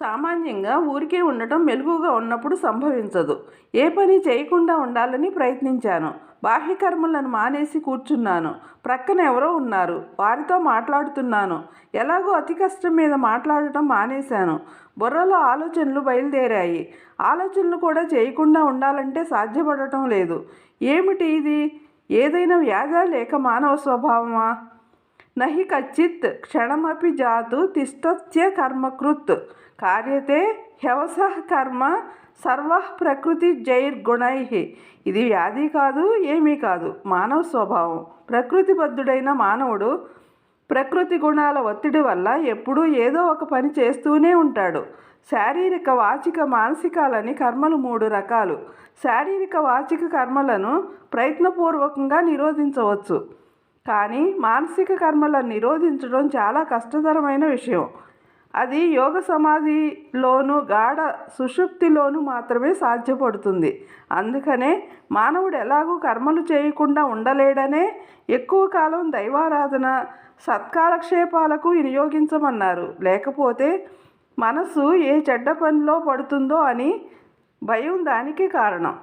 సామాన్యంగా ఊరికే ఉండటం మెలుగుగా ఉన్నప్పుడు సంభవించదు. ఏ పని చేయకుండా ఉండాలని ప్రయత్నించాను. బాహ్యకర్మలను మానేసి కూర్చున్నాను. ప్రక్కన ఎవరో ఉన్నారు. వారితో మాట్లాడుతున్నాను. ఎలాగో అతి కష్టం మీద మాట్లాడటం మానేశాను. బుర్రలో ఆలోచనలు బయలుదేరాయి. ఆలోచనలు కూడా చేయకుండా ఉండాలంటే సాధ్యపడటం లేదు. ఏమిటి ఇది? ఏదైనా వ్యాధ లేక మానవ స్వభావమా? నహి కచ్చిత్ క్షణమపి జాతు తిష్టత్య కర్మకృత్ కార్యతే హ్యవస కర్మ సర్వ ప్రకృతి జైర్గుణై. ఇది వ్యాధి కాదు ఏమీ కాదు మానవ స్వభావం. ప్రకృతిబద్ధుడైన మానవుడు ప్రకృతి గుణాల ఒత్తిడి వల్ల ఎప్పుడూ ఏదో ఒక పని చేస్తూనే ఉంటాడు. శారీరక వాచిక మానసికాలని కర్మలు మూడు రకాలు. శారీరక వాచిక కర్మలను ప్రయత్నపూర్వకంగా నిరోధించవచ్చు. కానీ మానసిక కర్మలను నిరోధించడం చాలా కష్టతరమైన విషయం. అది యోగ సమాధిలోను గాఢ సుషుప్తిలోను మాత్రమే సాధ్యపడుతుంది. అందుకనే మానవుడు ఎలాగూ కర్మలు చేయకుండా ఉండలేడనే ఎక్కువ కాలం దైవారాధన సత్కాలక్షేపాలకు వినియోగించమన్నారు. లేకపోతే మనసు ఏ చెడ్డ పనిలో పడుతుందో అని భయం దానికి కారణం.